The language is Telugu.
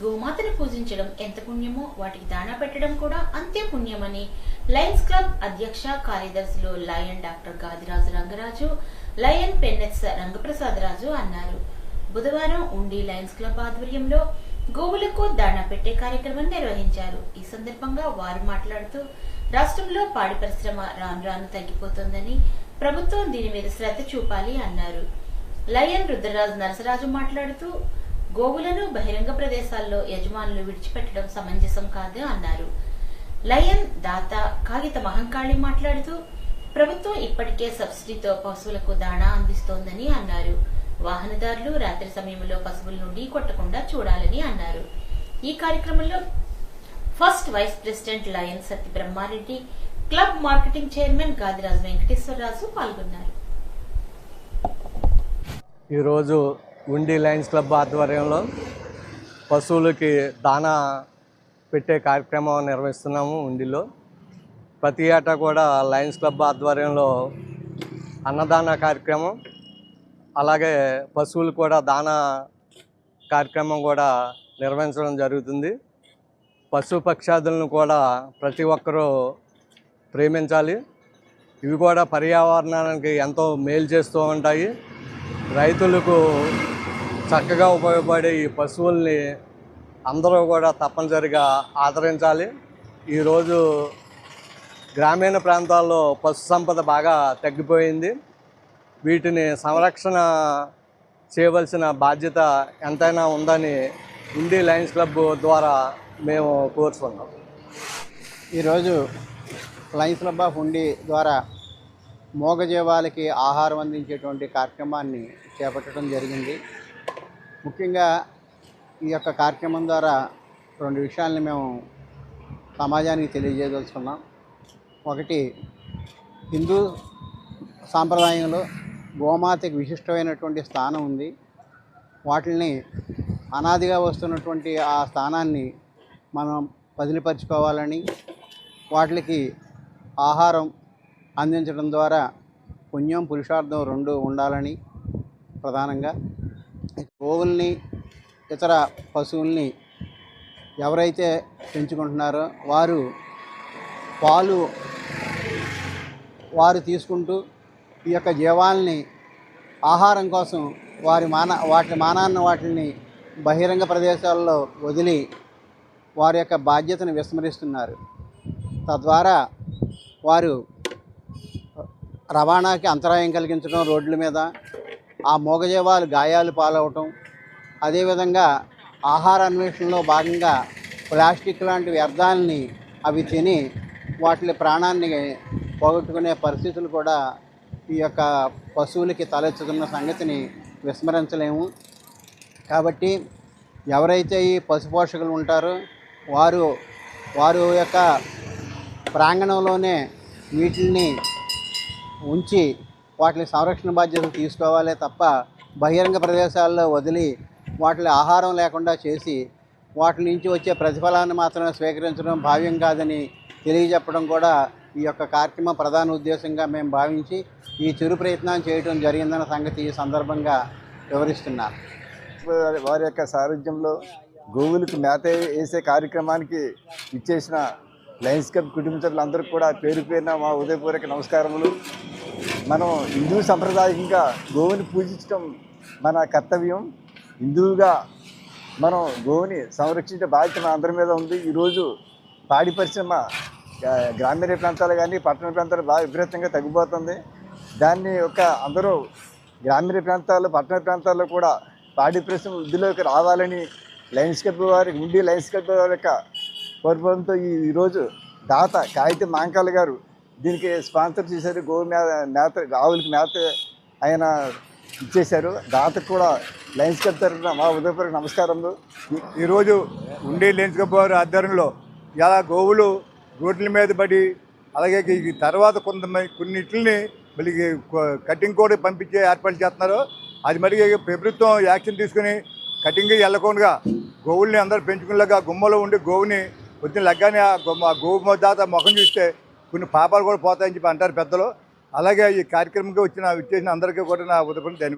గోమాతను పూజించడం ఎంత పుణ్యమో వాటికి దాణా పెట్టడం కూడా అంతే పుణ్యమని లయన్స్ క్లబ్ అధ్యక్ష కార్యదర్శులు lion doctor Gadiraju Rangaraju lion penis Rangaprasad Raju అన్నారు. బుధవారం ఉండి లయన్స్ క్లబ్ ఆధ్వర్యంలో గోవులకు దాణా పెట్టే కార్యక్రమం నిర్వహించారు. ఈ సందర్భంగా వారు మాట్లాడుతూ రాష్ట్రంలో పాడి పరిశ్రమ రాను రాను తగ్గిపోతోందని ప్రభుత్వం దీని మీద శ్రద్ధ చూపాలి అన్నారు. లయన్ రుద్రరాజు నరసరాజు మాట్లాడుతూ గోవులను బహిరంగ ప్రదేశాల్లో యజమానులు విడిచిపెట్టడం సమంజసం కాదు అన్నారు. లయన్ దాత కాగిత మహంకాళి మాట్లాడుతూ ప్రభుత్వం ఇప్పటికే సబ్సిడీతో పశువులకు దాణా అందిస్తోందని అన్నారు. వాహనదారులు రాత్రి సమయంలో పశువుల నుండి కొట్టకుండా చూడాలని అన్నారు. ఈ కార్యక్రమంలో first vice president lion Satya Brahmareddy club marketing chairman Gadiraju Venkateswararaju పాల్గొన్నారు. ఈరోజు ఉండి లయన్స్ క్లబ్ ఆధ్వర్యంలో పశువులకి దానా పెట్టే కార్యక్రమం నిర్వహిస్తున్నాము ఉండిలో. ప్రతి ఏటా కూడా లయన్స్ క్లబ్ ఆధ్వర్యంలో అన్నదాన కార్యక్రమం అలాగే పశువులు కూడా దానా కార్యక్రమం కూడా నిర్వహించడం జరుగుతుంది. పశు పక్షాదులను కూడా ప్రతి ఒక్కరూ ప్రేమించాలి. ఇవి కూడా పర్యావరణానికి ఎంతో మేలు చేస్తూ ఉంటాయి. రైతులకు చక్కగా ఉపయోగపడే ఈ పశువుల్ని అందరూ కూడా తప్పనిసరిగా ఆదరించాలి. ఈరోజు గ్రామీణ ప్రాంతాల్లో పశు సంపద బాగా తగ్గిపోయింది. వీటిని సంరక్షణ చేయవలసిన బాధ్యత ఎంతైనా ఉందని ఇండి లయన్స్ క్లబ్ ద్వారా మేము కోరుచున్నాం. ఈరోజు లయన్స్ క్లబ్ ఆఫ్ ఉండి ద్వారా మోగజీవాలకి ఆహారం అందించేటువంటి కార్యక్రమాన్ని చేపట్టడం జరిగింది. ముఖ్యంగా ఈ యొక్క కార్యక్రమం ద్వారా రెండు విషయాల్ని మేము సమాజానికి తెలియజేయదలుచుకున్నాం. ఒకటి హిందూ సాంప్రదాయంలో గోమాతకి విశిష్టమైనటువంటి స్థానం ఉంది. వాటిని అనాదిగా వస్తున్నటువంటి ఆ స్థానాన్ని మనం వదిలిపరుచుకోవాలని వాటికి ఆహారం అందించడం ద్వారా పుణ్యం పురుషార్థం రెండు ఉండాలని ప్రధానంగా గోవుల్ని ఇతర పశువుల్ని ఎవరైతే పెంచుకుంటున్నారో వారు పాలు వారు తీసుకుంటూ ఈ యొక్క జీవాల్ని ఆహారం కోసం వారి మాన వాటి మానాన్న వాటిని బహిరంగ ప్రదేశాల్లో వదిలి వారి యొక్క బాధ్యతను విస్మరిస్తున్నారు. తద్వారా వారు రవాణాకి అంతరాయం కలిగించడం రోడ్ల మీద ఆ మూగజీవాలు గాయాలు పాలవటం అదేవిధంగా ఆహార అన్వేషణలో భాగంగా ప్లాస్టిక్ లాంటి వ్యర్థాలని అవి తిని వాటి ప్రాణాన్ని పోగొట్టుకునే పరిస్థితులు కూడా ఈ యొక్క పశువులకి తలెత్తుతున్న సంగతిని విస్మరించలేము. కాబట్టి ఎవరైతే ఈ పశుపోషకులు ఉంటారో వారు వారు యొక్క ప్రాంగణంలోనే వీటిని ఉంచి వాటిని సంరక్షణ బాధ్యతలు తీసుకోవాలే తప్ప బహిరంగ ప్రదేశాల్లో వదిలి వాటిని ఆహారం లేకుండా చేసి వాటి నుంచి వచ్చే ప్రతిఫలాన్ని మాత్రమే స్వీకరించడం భావ్యం కాదని తెలియజెప్పడం కూడా ఈ యొక్క కార్యక్రమ ప్రధాన ఉద్దేశంగా మేము భావించి ఈ చిరు ప్రయత్నం చేయడం జరిగిందన్న సంగతి ఈ సందర్భంగా వివరిస్తున్నాను వారి యొక్క సారథ్యంలో గోవులకు మేత వేసే కార్యక్రమానికి ఇచ్చేసిన లయన్స్ క్లబ్ కుటుంబ సభ్యులందరికీ కూడా పేరు పేరున మా ఉదయపూర్వక నమస్కారములు. మనం హిందూ సాంప్రదాయకంగా గోవుని పూజించడం మన కర్తవ్యం. హిందువుగా మనం గోవుని సంరక్షించే బాధ్యత మన అందరి మీద ఉంది. ఈరోజు పాడి పరిశ్రమ గ్రామీణ ప్రాంతాలు కానీ పట్టణ ప్రాంతాలు బాగా విపరీతంగా తగ్గిపోతుంది. దాన్ని ఒక అందరూ గ్రామీణ ప్రాంతాలు పట్టణ ప్రాంతాల్లో కూడా పాడి పరిశ్రమ వృద్ధిలోకి రావాలని లయన్స్ క్లబ్ వారికి ఉండి లయన్స్ క్లబ్ వారి యొక్క పరిపాలనతో ఈ ఈరోజు దాత కాగిత మాంకాల గారు దీనికి స్పాన్సర్ చేశారు. గోవు మేత మేత ఆవులకి మేత ఆయన ఇచ్చేశారు. దాతకు కూడా లయన్స్ క్లబ్ తరఫున మా ఉదయపూర్వక నమస్కారములు. ఈ- ఈరోజు ఉండే లెన్స్ క్లబ్ వారి ఆధ్వర్యంలో ఇలా గోవులు రోడ్ల మీద పడి అలాగే ఈ తర్వాత కొంతమంది కొన్నిటిని మళ్ళీ కటింగ్ కూడా పంపించే ఏర్పాటు చేస్తున్నారు. అది మరి ప్రభుత్వం యాక్షన్ తీసుకుని కటింగ్ వెళ్ళకుండా గోవుల్ని అందరూ పెంచుకునేలాగా గుమ్మలో ఉండి గోవుని పొద్దున లగ్గానే ఆ గుమ్మ దాత ముఖం చూస్తే కొన్ని పాపాలు కూడా పోతాయని చెప్పి అంటారు పెద్దలు. అలాగే ఈ కార్యక్రమంకి వచ్చిన విచ్చేసిన అందరికీ కూడా నా ఉదయం